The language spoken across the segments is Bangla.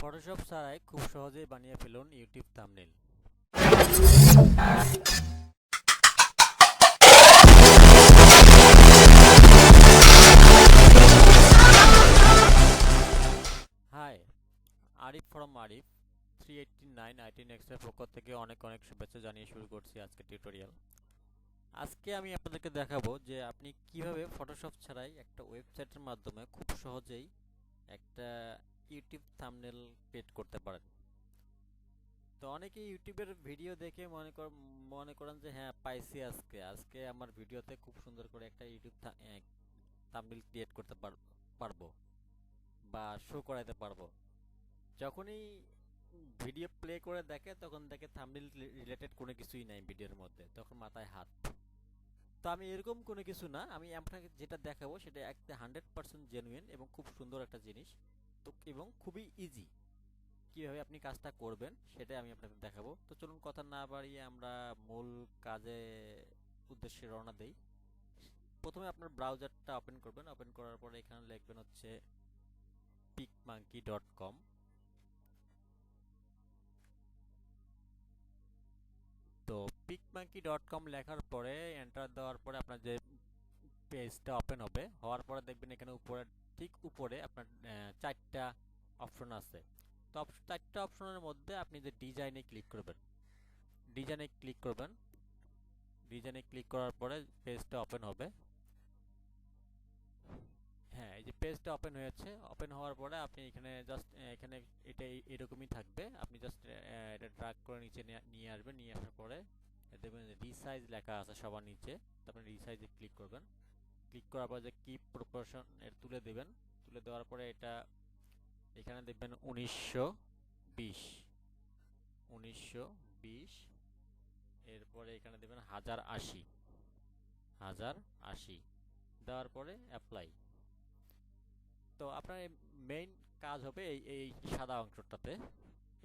ফটোশপ ছাড়াই খুব সহজেই বানিয়ে ফেলুন YouTube thumbnail hi Arif from Arif three eighty nine IT নেক্সটের পক্ষ থেকে অনেক অনেক শুভেচ্ছা জানিয়ে শুরু করছি আজকে টিউটোরিয়াল আজকে আমি আপনাদেরকে দেখাবো যে আপনি কীভাবে ফটোশপ ছাড়াই একটা ওয়েবসাইটের মাধ্যমে খুব সহজেই একটা ইউটিউব থাম্বনেল ক্রিয়েট করতে পারেন। তো অনেকে ইউটিউবের ভিডিও দেখে মনে কর, মনে করেন যে হ্যাঁ পাইছি আজকে। আজকে আমার ভিডিওতে খুব সুন্দর করে একটা ইউটিউব থাম্বনেল ক্রিয়েট করতে পার- পারব বা শো করাতে পারব। যখনই ভিডিও প্লে করে দেখে, তখন দেখে থাম্বনেল রিলেটেড কোনো কিছুই নাই ভিডিওর মধ্যে, তখন মাথায় হাত। তো আমি এরকম কোনো কিছু না, আমি আপনাকে যেটা দেখাবো সেটা একটা হান্ড্রেড পার্সেন্ট জেনুইন এবং খুব সুন্দর একটা জিনিস। এবং খুবই ইজি কীভাবে আপনি কাজটা করবেন সেটাই আমি আপনাকে দেখাবো। তো চলুন কথা না বাড়িয়ে আমরা মূল কাজে উদ্দেশ্যে রওনা দেই। প্রথমে আপনার ব্রাউজারটা ওপেন করবেন। ওপেন করার পরে এখানে লিখবেন হচ্ছে picmonkey.com তো picmonkey.com লেখার পরে এন্টার দেওয়ার পরে আপনার যে পেজটা ওপেন হবে, হওয়ার পরে দেখবেন এখানে উপরে ঠিক উপরে আপনার চারটা অপশন আছে। তো চারটা অপশনের মধ্যে আপনি যে ডিজাইনে ক্লিক করবেন ডিজাইনে ক্লিক করবেন ডিজাইনে ক্লিক করার পরে পেজটা ওপেন হবে। হ্যাঁ এই যে পেজটা ওপেন হয়েছে ওপেন হওয়ার পরে আপনি এখানে জাস্ট এখানে এটা এরকমই থাকবে। আপনি জাস্ট এটা ড্রাগ করে নিচে নিয়ে- আসবেন, নিয়ে আসার পরে দেখবেন রিসাইজ লেখা আছে সবার নিচে। তারপরে রিসাইজে ক্লিক করবেন। ক্লিক করার পর যে কি প্রপোর্শন এর তুলে দেবেন, তুলে দেওয়ার পরে এটা এখানে দেখবেন উনিশশো বিশ। উনিশশো বিশ, এরপরে এখানে দেবেন হাজার আশি। হাজার আশি। দেওয়ার পরে অ্যাপ্লাই তো আপনার মেইন কাজ হবে এই এই সাদা অংশটাতে,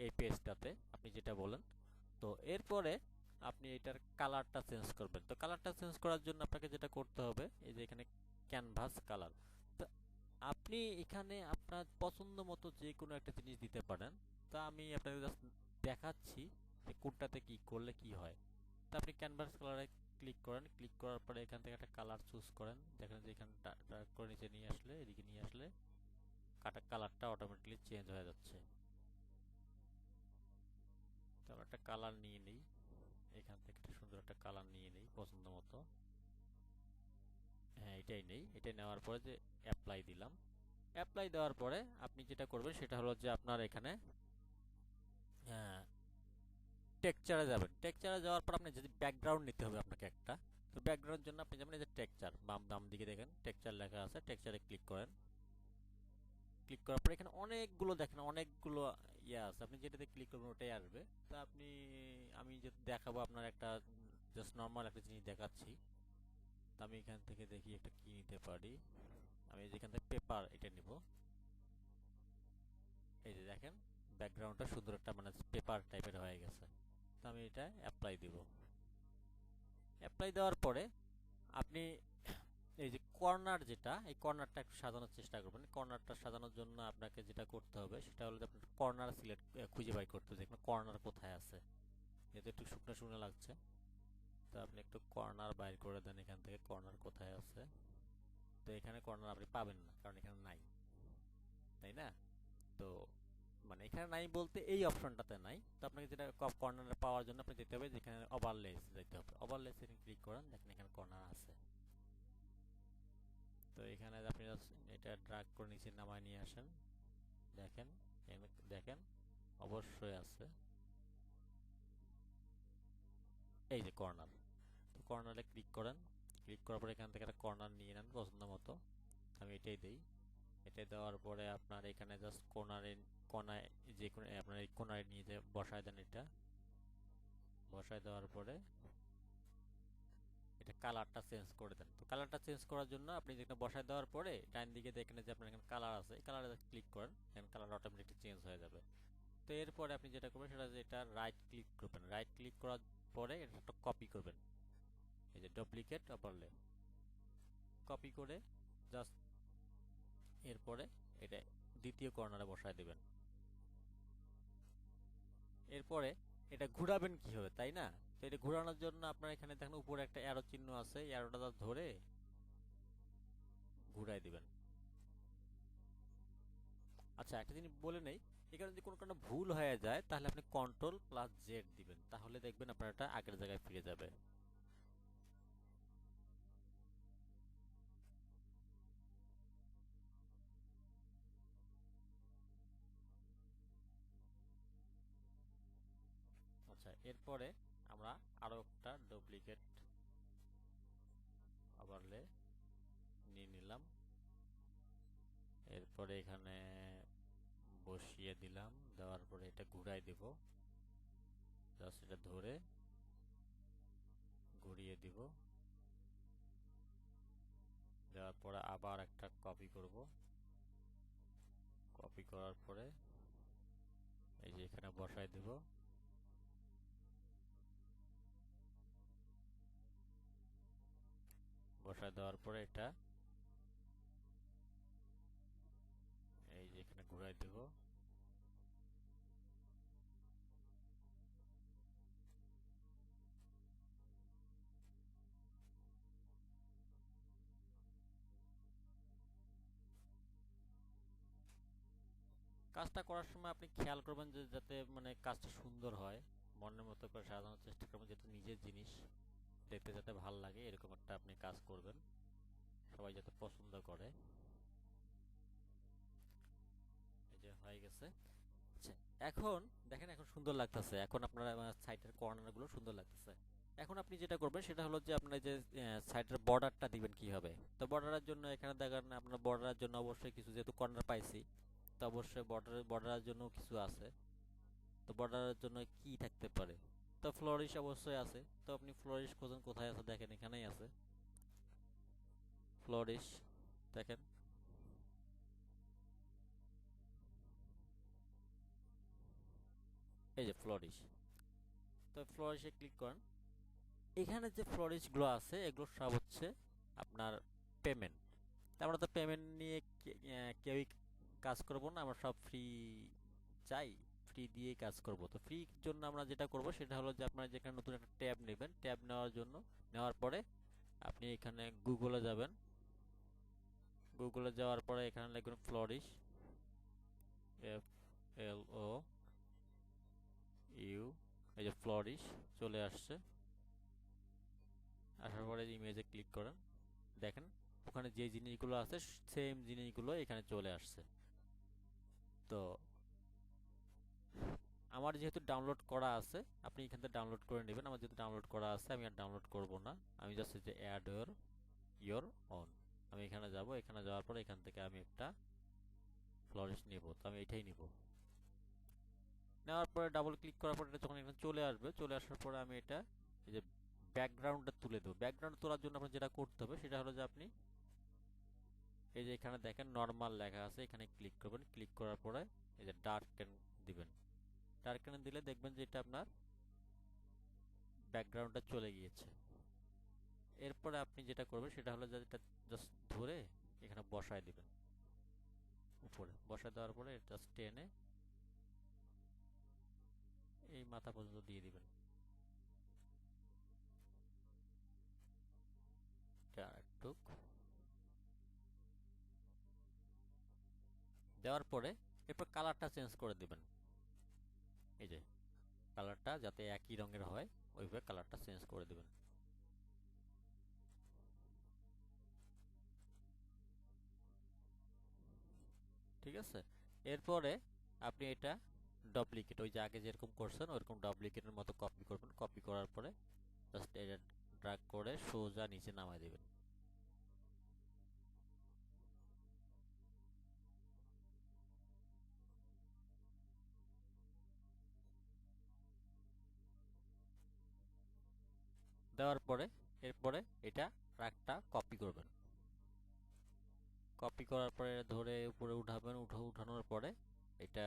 এই পেজটাতে আপনি যেটা বলেন। তো এরপরে আপনি এটার কালারটা চেঞ্জ করবেন। তো কালারটা চেঞ্জ করার জন্য আপনাকে যেটা করতে হবে, এই যে এখানে ক্যানভাস কালার তো আপনি এখানে আপনার পছন্দ মতো যে কোনো একটা জিনিস দিতে পারেন। তা আমি আপনাকে জাস্ট দেখাচ্ছি যে কোনটাতে কি করলে কি হয়। তো আপনি ক্যানভাস কালারে ক্লিক করেন। ক্লিক করার পরে এখান থেকে একটা কালার চুজ করেন। দেখেন যে এখানে করে নিচে নিয়ে আসলে, এদিকে নিয়ে আসলে কাটা কালারটা অটোমেটিকলি চেঞ্জ হয়ে যাচ্ছে। তো আমরা একটা কালার নিয়ে নিই। এখান থেকে একটা সুন্দর একটা কালার নিয়ে নিই, পছন্দ মতো। হ্যাঁ এটাই নেই। এটা নেওয়ার পরে যে অ্যাপ্লাই দিলাম। অ্যাপ্লাই দেওয়ার পরে আপনি যেটা করবেন, সেটা হলো যে আপনার এখানে টেকচারে যাবেন। টেকচারে যাওয়ার পর আপনি যদি ব্যাকগ্রাউন্ড নিতে হবে আপনাকে একটা, তো ব্যাকগ্রাউন্ড জন্য আপনি যাবেন এই যে টেকচার বাম বাম দিকে দেখেন টেকচার লেখা আছে টেকচারে ক্লিক করেন। ক্লিক করার পর এখানে অনেকগুলো দেখেন, অনেকগুলো ইয়ে আছে। আপনি যেটাতে ক্লিক করবেন ওটাই আসবে। তা আপনি, আমি যে দেখাবো আপনার একটা জাস্ট নর্মাল একটা জিনিস দেখাচ্ছি। তা আমি এখান থেকে দেখি একটা কি নিতে পারি। আমি যেখান থেকে পেপার এটা নিব। এই যে দেখেন ব্যাকগ্রাউন্ডটা সুন্দর একটা মানে পেপার টাইপের হয়ে গেছে। তো আমি এটা অ্যাপ্লাই দিব। অ্যাপ্লাই দেওয়ার পরে আপনি এই যে কর্নার যেটা, এই কর্নারটা একটু সাজানোর চেষ্টা করবেন। কর্নারটা সাজানোর জন্য আপনাকে যেটা করতে হবে, সেটা হলো আপনার কর্নার সিলেক্ট খুঁজে বাই করতে হবে। যে কর্নার কোথায় আছে? যেহেতু একটু শুকনো শুকনো লাগছে। তো আপনি একটু কর্নার বাইর করে দেন এখান থেকে, কর্নার কোথায় আছে? তো এখানে কর্নার আপনি পাবেন না, কারণ এখানে নাই। তাই না? তো মানে এখানে নাই বলতে এই অপশনটাতে নাই। তো আপনাকে যেটা কর্নার পাওয়ার জন্য আপনি যেতে হবে যেখানে ওভারলেস যেতে হবে। ওভারলেস এখানে ক্লিক করেন, দেখেন এখানে কর্নার আছে। তো এখানে আপনি এটা ড্রাগ করে নিচে নামায় নিয়ে আসেন। দেখেন দেখেন, অবশ্যই আছে। এই যে কর্নার তো কর্নারে ক্লিক করেন। ক্লিক করার পরে এখান থেকে একটা কর্নার নিয়ে নেন পছন্দ মতো। আমি এটাই দেই। এটা দেওয়ার পরে আপনার এখানে জাস্ট কর্নারে কোনায় যে কোনো, আপনার এই কোনায় নিয়ে বসায় দেন এটা। বসায় দেওয়ার পরে এটা কালারটা চেঞ্জ করে দেন। তো কালারটা চেঞ্জ করার জন্য আপনি যেখানে বসায় দেওয়ার পরে ডান দিকে দেখেন যে আপনার এখানে কালার আছে কালারে ক্লিক করেন দেখেন কালার অটোমেটিক চেঞ্জ হয়ে যাবে। তো এরপরে আপনি যেটা করবেন সেটা যে এটা রাইট ক্লিক করবেন। রাইট ক্লিক করার পরে এটা একটা কপি করবেন। এই যে ডুপ্লিকেট ওভারলে কপি করে জাস্ট এরপরে এটা দ্বিতীয় কর্নারে বসায় দেবেন। এরপরে এটা ঘোরাবেন কীভাবে, তাই না? এটা ঘোরানোর জন্য আপনার এখানে দেখেন উপরে একটা অ্যারো চিহ্ন আছে অ্যারোটা ধরে ঘুরাই দিবেন। আচ্ছা একটা জিনিস বলে নেই এখানে যদি কোনো কারণে ভুল হয়ে যায়, তাহলে আপনি কন্ট্রোল প্লাস জেড দিবেন, তাহলে দেখবেন আপনার এটা আগের জায়গায় ফিরে যাবে। আচ্ছা এরপরে আমরা আরও একটা ডুপ্লিকেট ওভারলে নিয়ে নিলাম। এরপরে এখানে বসিয়ে দিলাম। দেওয়ার পরে এটা ঘুরাই দেব। জাস্ট এটা ধরে ঘুরিয়ে দিব। দেওয়ার পরে আবার একটা কপি করব। কপি করার পরে এই যে এখানে বসাই দেব। বসায় দেওয়ার পরে এটা এই যে এখানে ঘুরাই দেব। কাজটা করার সময় আপনি খেয়াল করবেন যে যাতে মানে কাজটা সুন্দর হয়। মনের মতো করে সাজানোর চেষ্টা করবেন, যেহেতু নিজের জিনিস। দেখতে যাতে ভালো লাগে, এরকম একটা আপনি কাজ করবেন। সবাই যাতে পছন্দ করে। এই যে হয়ে গেছে। আচ্ছা এখন দেখেন, এখন সুন্দর লাগতেছে। এখন আপনার সাইডের কর্নারগুলো সুন্দর লাগতেছে। এখন আপনি যেটা করবেন, সেটা হলো যে আপনার যে সাইটের বর্ডারটা দিবেন কীভাবে। তো বর্ডারের জন্য এখানে দেখেন, আপনার বর্ডারের জন্য অবশ্যই কিছু, যেহেতু কর্নার পাইছি, তো অবশ্যই বর্ডারের বর্ডারের জন্য কিছু আছে। তো বর্ডারের জন্য কি থাকতে পারে? তো ফ্লোরিশ অবশ্যই আছে। তো আপনি ফ্লোরিশ খোঁজেন, কোথায় আছে? দেখেন, এখানেই আছে। ফ্লোরিশ, দেখেন। এই যে ফ্লোরিশ। তো ফ্লোরিশে ক্লিক করেন। এখানে যে ফ্লোরিশগুলো আছে, এগুলো সব হচ্ছে আপনার পেমেন্ট। আমরা তো পেমেন্ট নিয়ে কেউই কাজ করব না, আমরা সব ফ্রি চাই। ফ্রি দিয়ে কাজ করব। তো ফ্রির জন্য আমরা যেটা করব সেটা হলো যে আপনারা যেখানে নতুন একটা ট্যাব নেবেন, ট্যাব নেওয়ার জন্য নেওয়ার পরে আপনি এখানে গুগলে যাবেন। গুগলে যাওয়ার পরে এখানে লিখবেন flourish F L O U এই যে ফ্লোরিশ চলে আসছে। আসার পরে ইমেজে ক্লিক করেন। দেখেন, ওখানে যে জিনিসগুলো আছে সেম জিনিসগুলো এখানে চলে আসছে। তো আমার যেহেতু ডাউনলোড করা আছে, আপনি এখান থেকে ডাউনলোড করে নেবেন। আমার যেহেতু ডাউনলোড করা আছে, আমি আর ডাউনলোড করব না। আমি জাস্ট যে অ্যাড ইয়োর ইয়োর অন আমি এখানে যাব, এখানে যাওয়ার পরে এখান থেকে আমি একটা ফ্লোরিশ নেব। তো আমি এটাই নিব। নেওয়ার পরে ডাবল ক্লিক করার পরে এটা যখন এখানে চলে আসবে, চলে আসার পরে আমি এটা এই যে ব্যাকগ্রাউন্ডটা তুলে দেবো। ব্যাকগ্রাউন্ড তোলার জন্য আপনার যেটা করতে হবে, সেটা হলো যে আপনি এই যে এখানে দেখেন নর্মাল লেখা আছে, এখানে ক্লিক করবেন। ক্লিক করার পরে এই যে ডার্কেন দিবেন। ডার্কেন দিলে দেখবেন যে এটা আপনার ব্যাকগ্রাউন্ডটা চলে গিয়েছে। এরপরে আপনি যেটা করবেন সেটা হলো এটা জাস্ট ধরে এখানে বসায় দিবেন। উপরে। বসায় দেওয়ার পরে জাস্ট টেনে এই মাথা পর্যন্ত দিয়ে দিবেন। দেওয়ার পরে এরপর কালারটা চেঞ্জ করে দিবেন। এই যে কালারটা যাতে একই রঙের হয়, ওইভাবে কালারটা চেঞ্জ করে দেবেন। ঠিক আছে? এরপরে আপনি এটা ডুপ্লিকেট ওই যে আগে যেরকম করছেন, ওরকম ডুপ্লিকেটের মতো কপি করবেন। কপি করার পরে জাস্ট এটা ড্রাগ করে সোজা নিচে নামায় দিবেন। দেওয়ার পরে, এরপরে এটা রাগটা কপি করবেন। কপি করার পরে ধরে উপরে উঠাবেন, উঠে, উঠানোর পরে এটা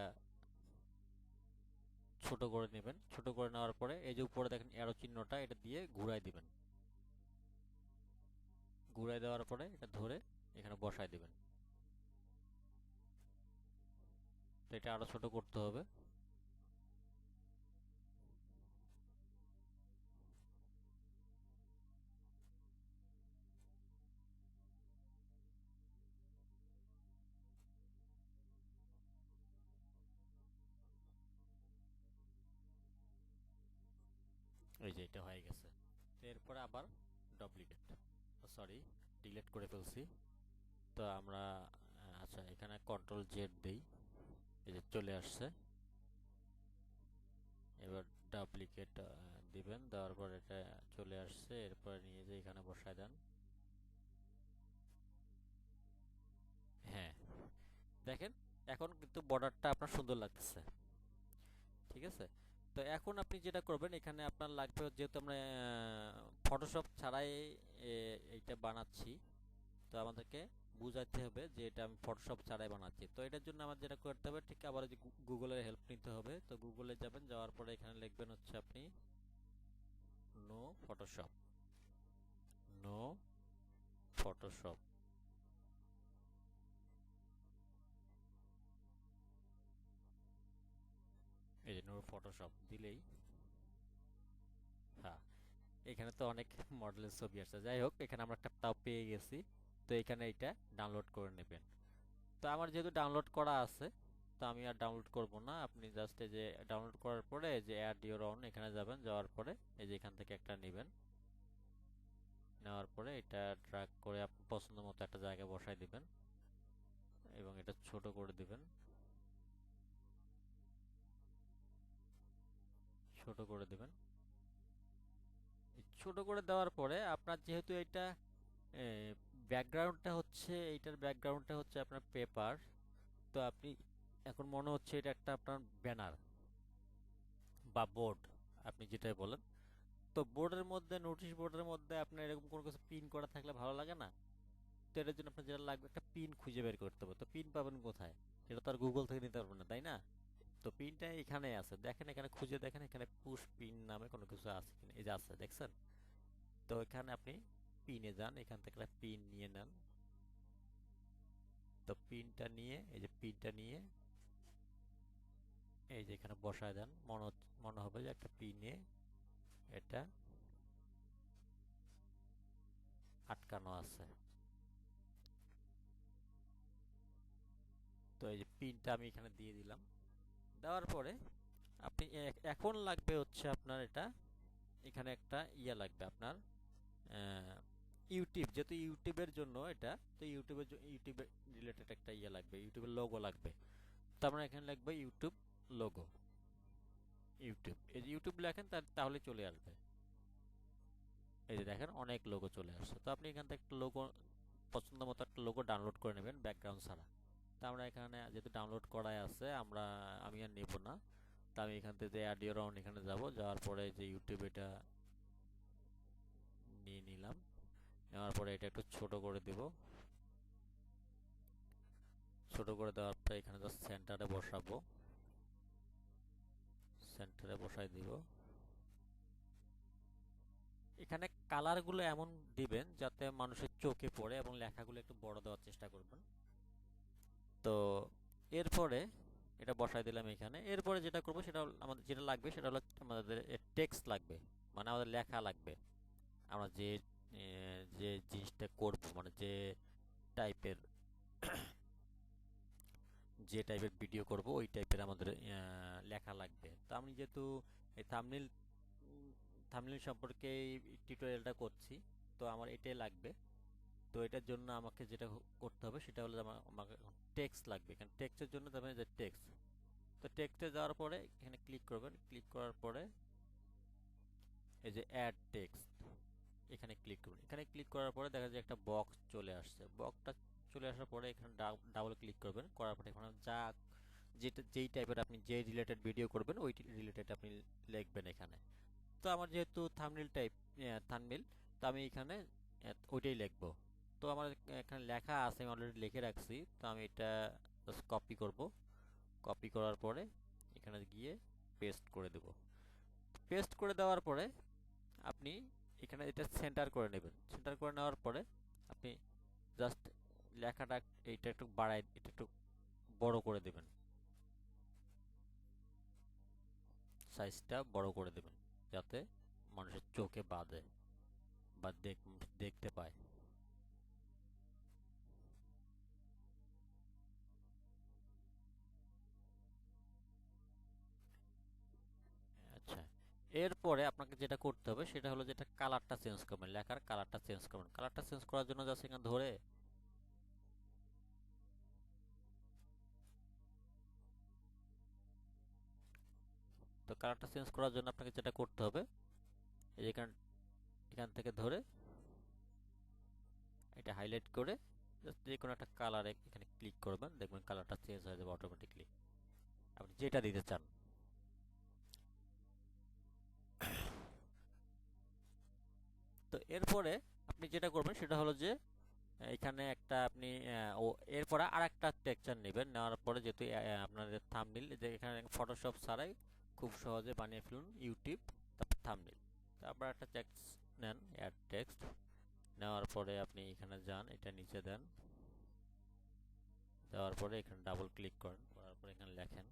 ছোট করে নেবেন। ছোট করে নেওয়ার পরে এই যে উপরে দেখেন এরো চিহ্নটা, এটা দিয়ে ঘুরাই দিবেন। ঘুরাই দেওয়ার পরে এটা ধরে এখানে বসায় দিবেন। এটা আরও ছোট করতে হবে। আবার ডুপ্লিকেট সরি ডিলিট করে ফেলছি। তো আমরা আচ্ছা এখানে কন্ট্রোল জেড দেই। এই যে চলে আসছে। এবার ডুপ্লিকেট দিবেন, দেওয়ার পর এটা চলে আসছে। এরপর নিয়ে যে এখানে বসায় দেন। হ্যাঁ। দেখেন, এখন কিন্তু বর্ডারটা আপনার সুন্দর লাগতেছে। ঠিক আছে? তো এখন আপনি যেটা করবেন, এখানে আপনার লাগবে যেহেতু আমরা ফটোশপ ছাড়াই এইটা বানাচ্ছি। তো আমাদেরকে বুঝাতে হবে যে এটা আমি ফটোশপ ছাড়াই বানাচ্ছি। তো এটার জন্য আমার যেটা করতে হবে, ঠিক আবার যে গুগলের হেল্প নিতে হবে। তো গুগলে যাবেন, যাওয়ার পরে এখানে লিখবেন হচ্ছে আপনি নো ফটোশপ নো ফটোশপ যে ফটোশপ দিলেই। হ্যাঁ এখানে তো অনেক মডেলের ছবি আসছে। যাই হোক, এখানে আমরা একটা তাও পেয়ে গেছি। তো এখানে এটা ডাউনলোড করে নেবেন। তো আমার যেহেতু ডাউনলোড করা আছে, তো আমি আর ডাউনলোড করব না। আপনি জাস্ট এই যে ডাউনলোড করার পরে যে অ্যাড ইউর অন এখানে যাবেন। যাওয়ার পরে এই যে এখান থেকে একটা নেবেন। নেওয়ার পরে এটা ড্রাগ করে আপনি পছন্দ মতো একটা জায়গায় বসাই দিবেন। এবং এটা ছোট করে দিবেন। ছোট করে দেবেন। ছোট করে দেওয়ার পরে আপনার যেহেতু এটা ব্যাকগ্রাউন্ডটা হচ্ছে, এইটার ব্যাকগ্রাউন্ডটা হচ্ছে আপনার পেপার, তো আপনি, এখন মনে হচ্ছে এটা একটা আপনার ব্যানার বা বোর্ড, আপনি যেটাই বলেন। তো বোর্ডের মধ্যে, নোটিশ বোর্ডের মধ্যে আপনার এরকম কোনো কিছু পিন করা থাকলে ভালো লাগে না? তো এটার জন্য আপনার যেটা লাগবে, একটা পিন খুঁজে বের করতে হবে। তো পিন পাবেন কোথায়? এটা তো আর গুগল থেকে নিতে পারবেন না, তাই না? তো পিনটা এখানে আছে। দেখেন এখানে খুঁজে দেখেন এখানে পুশ পিন নামে কোনো কিছু আছে কিনা। এই যে আছে, দেখছেন? তো এখানে আপনি পিনে যান, এখান থেকে পিন নিয়ে নেন। তো পিনটা নিয়ে, এই যে পিনটা নিয়ে, এই যে এখানে বসায় দেন। মনে মনে হবে যে একটা পিনে এটা আটকানো আছে। তো এই যে পিনটা আমি এখানে দিয়ে দিলাম। দেওয়ার পরে আপনি এখন লাগবে হচ্ছে আপনার এটা, এখানে একটা ইয়ে লাগবে আপনার ইউটিউব যেহেতু ইউটিউবের জন্য এটা, তো ইউটিউবের ইউটিউবে রিলেটেড একটা ইয়ে লাগবে ইউটিউবের লোগো লাগবে। তো আপনার এখানে লাগবে ইউটিউব লোগো ইউটিউব এই যে ইউটিউব লেখেন তাহলে চলে আসবে। এই যে দেখেন অনেক লোগো চলে আসছে। তো আপনি এখান থেকে একটা লোগো পছন্দ মতো একটা লোগো ডাউনলোড করে নেবেন ব্যাকগ্রাউন্ড ছাড়া। আমরা এখানে যেহেতু ডাউনলোড করাই আছে, আমরা, আমি আর নেব না। তা আমি এখান থেকে অডিও রাউন্ড এখানে যাব, যাওয়ার পরে যে ইউটিউব এটা নিয়ে নিলাম। নেওয়ার পরে এটা একটু ছোট করে দেব। ছোট করে দেওয়ার পরে এখানে জাস্ট সেন্টারে বসাবো। সেন্টারে বসাই দিব। এখানে কালারগুলো এমন দিবেন যাতে মানুষের চোখে পড়ে এবং লেখাগুলো একটু বড় দেওয়ার চেষ্টা করবেন। তো এরপরে এটা বসাই দিলাম এখানে। এরপরে যেটা করব সেটা আমাদের যেটা লাগবে সেটা হলো আমাদের টেক্সট লাগবে মানে আমাদের লেখা লাগবে। আমরা যে যে জিনিসটা করব মানে যে টাইপের যে টাইপের ভিডিও করব, ওই টাইপের আমাদের লেখা লাগবে। তো আমি যেহেতু এই থামনেল থামনেল সম্পর্কে এই টিউটোরিয়ালটা করছি, তো আমার এটাই লাগবে। তো এটার জন্য আমাকে যেটা করতে হবে সেটা হলো আমাকে টেক্সট লাগবে। এখানে টেক্সটের জন্য যাবেন যে টেক্সট তো টেক্সটে যাওয়ার পরে এখানে ক্লিক করবেন। ক্লিক করার পরে এই যে অ্যাড টেক্সট এখানে ক্লিক করবেন। এখানে ক্লিক করার পরে দেখা যায় একটা বক্স চলে আসছে। বক্সটা চলে আসার পরে এখানে ডাবল ক্লিক করবেন। করার পরে এখানে যা যেটা, যেই টাইপের আপনি যে রিলেটেড ভিডিও করবেন, ওই রিলেটেড আপনি লিখবেন এখানে। তো আমার যেহেতু থামনেল টাইপ থামনেল তো আমি এখানে ওইটাই লিখব। তো আমার এখানে লেখা আছে, আমি অলরেডি লিখে রাখছি। তো আমি এটা জাস্ট কপি করব। কপি করার পরে এখানে গিয়ে পেস্ট করে দেব। পেস্ট করে দেওয়ার পরে আপনি এখানে এটা সেন্টার করে নেবেন। সেন্টার করে নেওয়ার পরে আপনি জাস্ট লেখাটা এইটা একটু বাড়াই এটা একটু বড় করে দেবেন। সাইজটা বড় করে দেবেন, যাতে মানুষের চোখে বাঁধে বা দেখ, দেখতে পায়। এরপরে আপনাকে যেটা করতে হবে, সেটা হলো যেটা কালারটা চেঞ্জ করবেন, লেখার কালারটা চেঞ্জ করবেন। কালারটা চেঞ্জ করার জন্য জাস্ট এখানে ধরে তো কালারটা চেঞ্জ করার জন্য আপনাকে যেটা করতে হবে এখান এখান থেকে ধরে এটা হাইলাইট করে যে কোনো একটা কালারে এখানে ক্লিক করবেন, দেখবেন কালারটা চেঞ্জ হয়ে যাবে অটোমেটিকলি আপনি যেটা দিতে চান। এরপরে আপনি যেটা করবেন সেটা হলো যে, এখানে একটা আপনি ও, এরপরে আর একটা টেক্সচার নেবেন। নেওয়ার পরে যেহেতু আপনাদের থামনিল যে এখানে ফটোশপ ছাড়াই খুব সহজে বানিয়ে ফেলুন ইউটিউব তারপর থামনিল তারপর একটা টেক্সট নেন অ্যাড টেক্সট নেওয়ার পরে আপনি এখানে যান, এটা নিচে দেন। দেওয়ার পরে এখানে ডাবল ক্লিক করেন, করার পরে এখানে লেখেন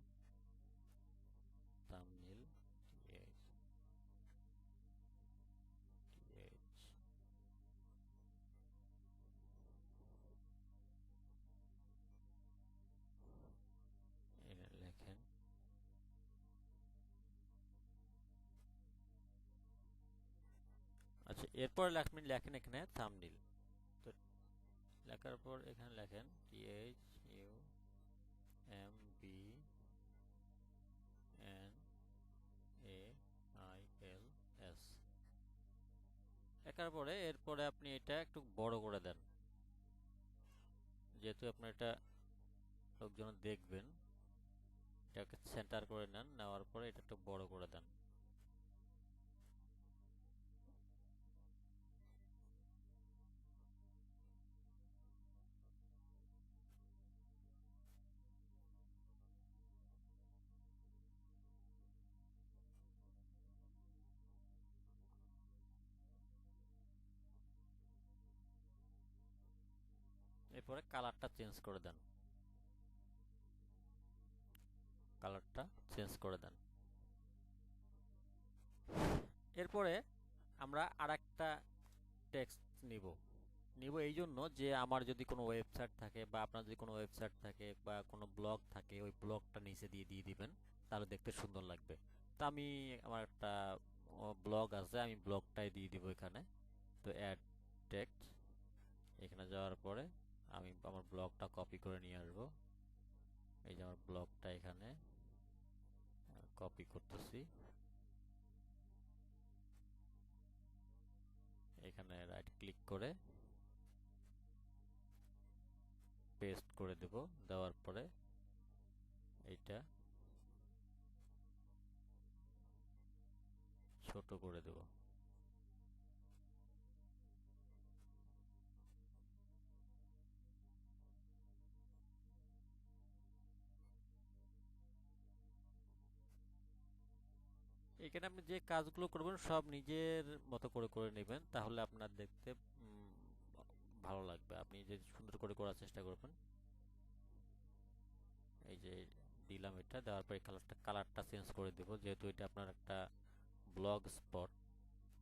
এরপর আপনি লেখেন এখানে থামনিল তো লেখার পর এখানে লেখেন T H U M B N A I L S লেখার পরে এরপরে আপনি এটা একটু বড় করে দেন। যেহেতু আপনার এটা লোকজন দেখবেন, এটাকে সেন্টার করে নেন, নেওয়ার পরে এটা একটু বড় করে দেন। এরপরে কালারটা চেঞ্জ করে দেন। কালারটা চেঞ্জ করে দেন। এরপরে আমরা আর একটা টেক্সট নিব। নিব এই জন্য যে আমার যদি কোনো ওয়েবসাইট থাকে বা আপনার যদি কোনো ওয়েবসাইট থাকে বা কোনো ব্লগ থাকে, ওই ব্লগটা নিচে দিয়ে দিয়ে দিবেন, তাহলে দেখতে সুন্দর লাগবে। তো আমি আমার একটা ব্লগ আছে, আমি ব্লগটাই দিয়ে দিব এখানে। তো অ্যাড টেক্সট এখানে যাওয়ার পরে আমি আমার ব্লগটা কপি করে নিয়ে আসব। এই যে আমার ব্লগটা এখানে কপি করতেছি। এখানে রাইট ক্লিক করে পেস্ট করে দেব, দেওয়ার পরে এইটা ছোট করে দেব। এখানে আপনি যে কাজগুলো করবেন সব নিজের মতো করে করে নেবেন, তাহলে আপনার দেখতে ভালো লাগবে। আপনি যে সুন্দর করে করার চেষ্টা করবেন, এই যে দিলাম এটা, দেওয়ার পরে কালারটা কালারটা চেঞ্জ করে দেব। যেহেতু এটা আপনার একটা ব্লগ স্পট,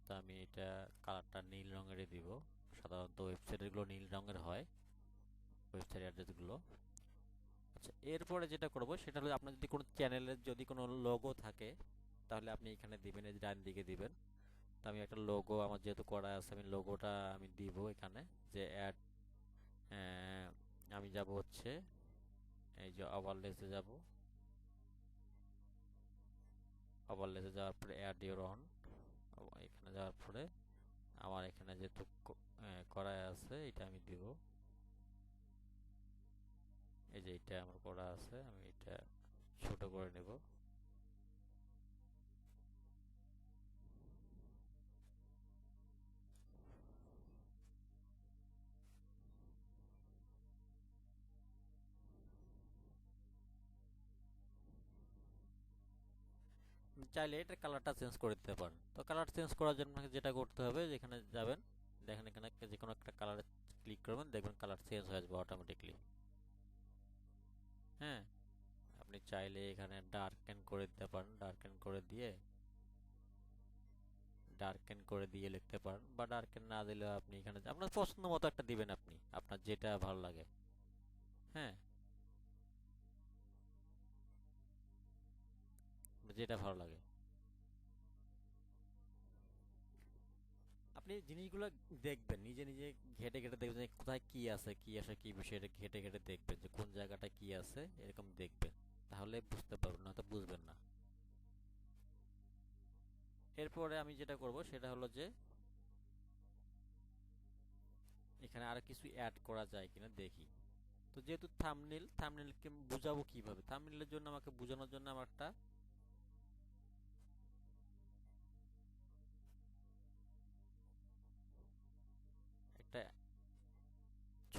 তা আমি এটা কালারটা নীল রঙেরই দিব। সাধারণত ওয়েবসাইটগুলো নীল রঙের হয়, ওয়েবসাইট অ্যাড্রেসগুলো আচ্ছা এরপরে যেটা করব, সেটা হলো আপনার যদি কোনো চ্যানেলের যদি কোনো লোগো থাকে তাহলে আপনি এখানে দিবেন, এই ডান দিকে দিবেন। তো আমি একটা লোগো আমার যেহেতু করা আছে, আমি লোগোটা আমি দিব এখানে যে অ্যাড আমি যাব হচ্ছে, এই যে ওভারলেসে যাব। ওভারলেসে যাওয়ার পরে অ্যাড ইউর অন এখানে যাওয়ার পরে আমার এখানে যেহেতু করা আছে, এটা আমি দিব। এই যে এটা আমার করা আছে, আমি এটা ছোট করে নেব। চাইলে এটা কালারটা চেঞ্জ করে দিতে পারেন তো কালার চেঞ্জ করার জন্য আপনাকে যেটা করতে হবে, যেখানে যাবেন, দেখেন এখানে যে কোনো একটা কালারে ক্লিক করবেন, দেখবেন কালার চেঞ্জ হয়ে যাবে অটোমেটিকলি হ্যাঁ আপনি চাইলে এখানে ডার্ক ডার্কেন করে দিতে পারেন ডার্ক ডার্কেন করে দিয়ে ডার্ক ডার্কেন করে দিয়ে লিখতে পারেন, বা ডার্ক ডার্কেন না দিলেও আপনি এখানে আপনার পছন্দ মতো একটা দিবেন আপনি, আপনার যেটা ভালো লাগে। হ্যাঁ যেটা ভালো লাগে। আপনি জিনিসগুলো দেখবেন, নিজে নিজে ঘেটে ঘেটে দেখবেন যে কোথায় কি আছে কি আছে কি বিষয়, এটা ঘেটে ঘেটে দেখবেন যে কোন জায়গাটা কি আছে, এরকম দেখবেন। তাহলে বুঝতে পারবেন না তো বুঝবেন না। এরপরে আমি যেটা করব, সেটা হলো যে এখানে আর কিছু অ্যাড করা যায় কিনা দেখি। তো যেহেতু থামনেল থামনেলকে বুঝাবো কীভাবে? থামনেলের জন্য আমাকে বোঝানোর জন্য আমার একটা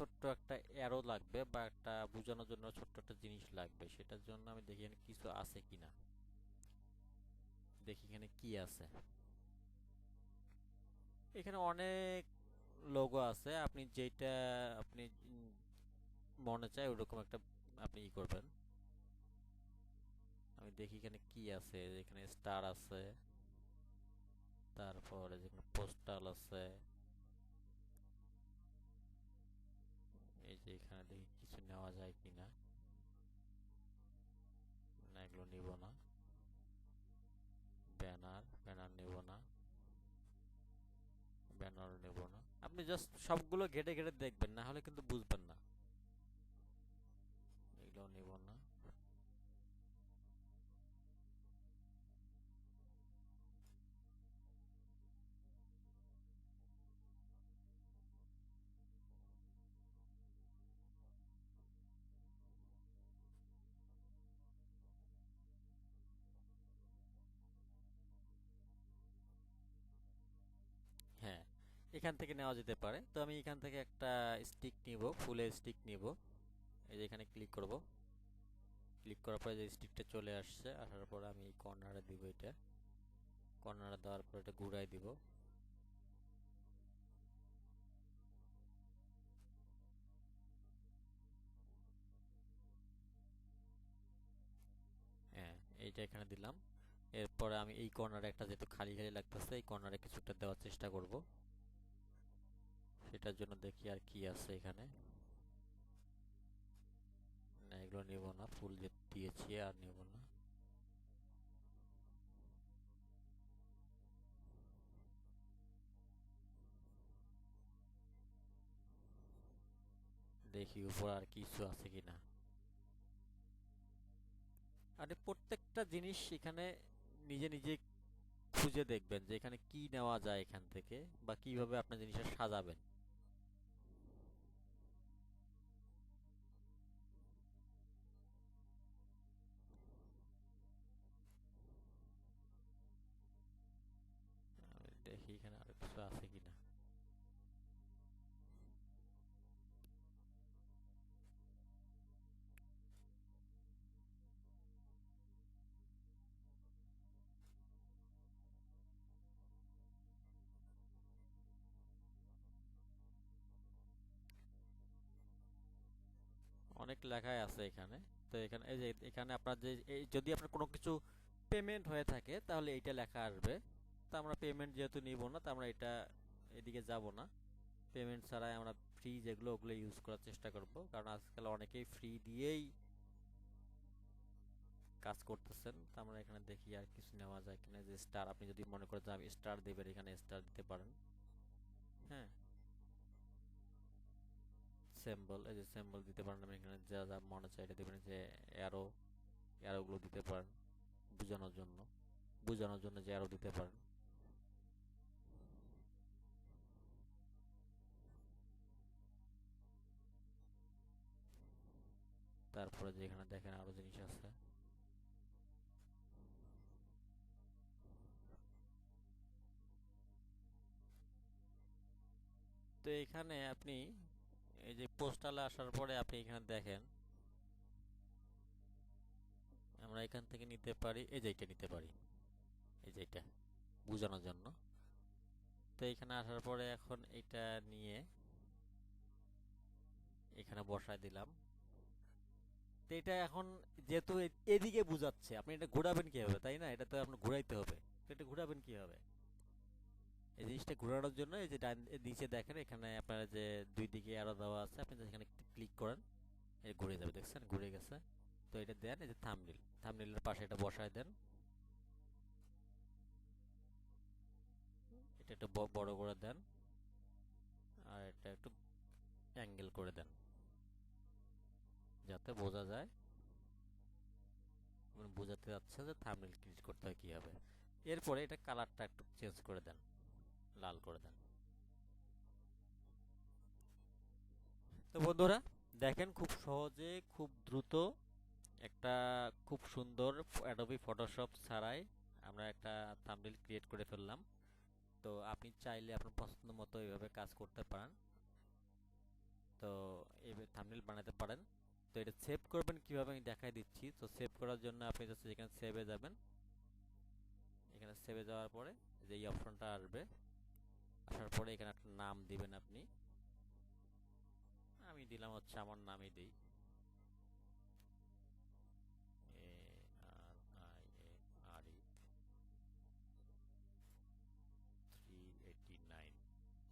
ছোট্ট একটা অ্যারো লাগবে বা একটা বোঝানোর জন্য ছোট্ট একটা জিনিস লাগবে। সেটার জন্য আমি দেখি এখানে কিছু আছে কিনা। দেখি এখানে কি আছে। এখানে অনেক লোগো আছে। আপনি যেটা আপনি মনে চায় ওরকম একটা আপনি ই করবেন। আমি দেখি এখানে কি আছে। এখানে স্টার আছে। তারপরে যেখানে পোস্টাল আছে। এই যে এখানে দেখি কিছু নেওয়া যায় কিনা। না, এগুলো নিব না। ব্যানার ব্যানার নেব না। ব্যানার নেব না। আপনি জাস্ট সবগুলো ঘেটে ঘেটে দেখবেন, না হলে কিন্তু বুঝবেন এখান থেকে নেওয়া যেতে পারে। তো আমি এখান থেকে একটা স্টিক নিব ফুলের স্টিক নিব। এই যে এখানে ক্লিক করব। ক্লিক করার পরে যে স্টিকটা চলে আসছে, আসার পরে আমি কর্নারে দিব এটা। কর্নারে দেওয়ার পর এটা ঘুরাই দিব। হ্যাঁ এইটা এখানে দিলাম। এরপরে আমি এই কর্নারে একটা যেহেতু খালি খালি লাগতেছে, এই কর্নারে কিছুটা দেওয়ার চেষ্টা করব। সেটার জন্য দেখি আর কি আছে এখানে। না, এগুলো নেব না, ফুল দিয়েছি আর নেব না। দেখি উপর আর কিছু আছে কিনা। আরে, প্রত্যেকটা জিনিস এখানে নিজে নিজে খুঁজে দেখবেন যে এখানে কি নেওয়া যায় এখান থেকে বা কীভাবে আপনার জিনিসটা সাজাবেন। অনেক লেখাই আছে এখানে। তো এখানে, এই যে এখানে আপনার যে যদি আপনার কোনো কিছু পেমেন্ট হয়ে থাকে, তাহলে এইটা লেখা আসবে। তো আমরা পেমেন্ট যেহেতু নিব না, তো আমরা এটা এদিকে যাব না। পেমেন্ট ছাড়াই আমরা ফ্রি যেগুলো, ওগুলো ইউজ করার চেষ্টা করব। কারণ আজকাল অনেকেই ফ্রি দিয়েই কাজ করতেছেন। তো আমরা এখানে দেখি আর কিছু নেওয়া যায় কিনা, যে স্টার আপনি যদি মনে করেন যে স্টার দেবেন, এখানে স্টার দিতে পারেন। হ্যাঁ। সিম্বল এই যে সিম্বল দিতে পারেন আপনি এখানে যা যা মনে চাই এটা দেবেন, যে অ্যারো অ্যারোগুলো দিতে পারেন বোঝানোর জন্য বোঝানোর জন্য যে অ্যারো দিতে পারেন। তারপরে যে এখানে দেখেন আরও জিনিস আছে। তো এখানে আপনি এই যে পোস্টালে আসার পরে আপনি এখানে দেখেন। আমরা এখান থেকে নিতে পারি, এই যে এটা নিতে পারি। এই যে এটা বোঝানোর জন্য। তো এখানে আসার পরে এখন এটা নিয়ে এখানে বসায় দিলাম। তো এটা এখন যেহেতু এদিকে বুঝাচ্ছে, আপনি এটা ঘোরাবেন কীভাবে, তাই না? এটা তো আপনার ঘুরাইতে হবে। তো এটা ঘুরাবেন কীভাবে? এই জিনিসটা ঘোরানোর জন্য এই যে ডান নিচে দেখেন, এখানে আপনার যে দুই দিকে আরও দেওয়া আছে, আপনি এখানে ক্লিক করেন, এটা ঘুরে যাবে, দেখছেন? ঘুরে গেছে। তো এটা দেন, এই যে থামনিল থামনিলের পাশে এটা বসায় দেন। এটা একটু বড় করে দেন, আর এটা একটু অ্যাঙ্গেল করে দেন, যাতে বোঝা যায়। মানে বোঝাতে যাচ্ছে যে থাম্বনেল ক্রিয়েট করতে হয় কীভাবে। এরপরে এটা কালারটা একটু চেঞ্জ করে দেন। লাল করে দেন। তো বন্ধুরা, দেখেন খুব সহজে, খুব দ্রুত একটা খুব সুন্দর অ্যাডোবি ফটোশপ ছাড়াই আমরা একটা থাম্বনেল ক্রিয়েট করে ফেললাম। তো আপনি চাইলে আপনার পছন্দ মতো এইভাবে কাজ করতে পারেন। তো এইভাবে থাম্বনেল বানাতে পারেন। তো এটা সেভ করবেন কীভাবে আমি দেখাই দিচ্ছি। তো সেভ করার জন্য আপনি জাস্ট এখানে সেভে যাবেন। এখানে সেভে যাওয়ার পরে যে এই অপশনটা আসবে আসার পরে এখানে একটা নাম দিবেন আপনি। আমি দিলাম হচ্ছে আমার নামই দিই। A R three eighty nine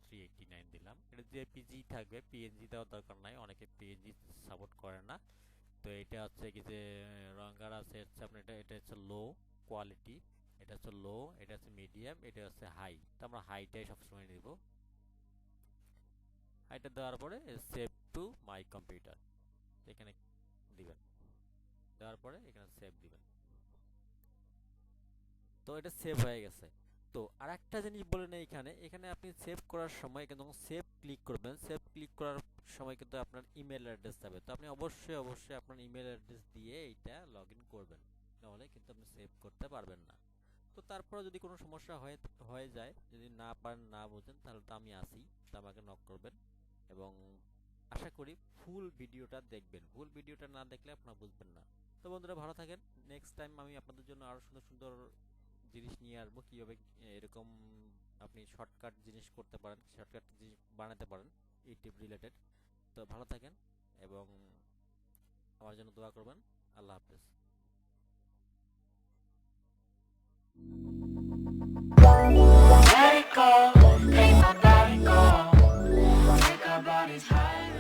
three eighty nine দিলাম। এটা জেপিজি থাকবে পিএনজি দেওয়ার দরকার নাই, অনেকে পিএনজি সাপোর্ট করে না। তো এটা হচ্ছে কি যে রঙ্গার আছে হচ্ছে এটা এটা হচ্ছে লো কোয়ালিটি এটা হচ্ছে লো এটা হচ্ছে মিডিয়াম এটা হচ্ছে হাই তো আমরা হাইটাই সবসময় নিব। হাইটা দেওয়ার পরে সেভ টু মাই কম্পিউটার এখানে দিবেন। দেওয়ার পরে এখানে সেভ দিবেন। তো এটা সেভ হয়ে গেছে। তো আর একটা জিনিস বলে নেই এখানে। এখানে আপনি সেভ করার সময় কিন্তু সেভ ক্লিক করবেন। সেভ ক্লিক করার সময় কিন্তু আপনার ইমেল অ্যাড্রেস যাবে। তো আপনি অবশ্যই অবশ্যই আপনার ইমেল অ্যাড্রেস দিয়ে এইটা লগ করবেন। নাহলে কিন্তু আপনি সেভ করতে পারবেন না। তো তারপরে যদি কোনো সমস্যা হয়ে হয়ে যায়, যদি না পারেন, না বোঝেন, তাহলে তো আমি আসি তো আমাকে নক করবেন। এবং আশা করি ফুল ভিডিওটা দেখবেন। ফুল ভিডিওটা না দেখলে আপনারা বুঝবেন না। তো বন্ধুরা, ভালো থাকেন। নেক্সট টাইম আমি আপনাদের জন্য আরও সুন্দর সুন্দর জিনিস নিয়ে আসব, কীভাবে এরকম আপনি শর্টকাট জিনিস করতে পারেন শর্টকাট জিনিস বানাতে পারেন ইউটিউব রিলেটেড তো ভালো থাকেন এবং আমার জন্য দোয়া করবেন। আল্লাহ হাফেজ। Let it go, make my body go. Take our bodies high.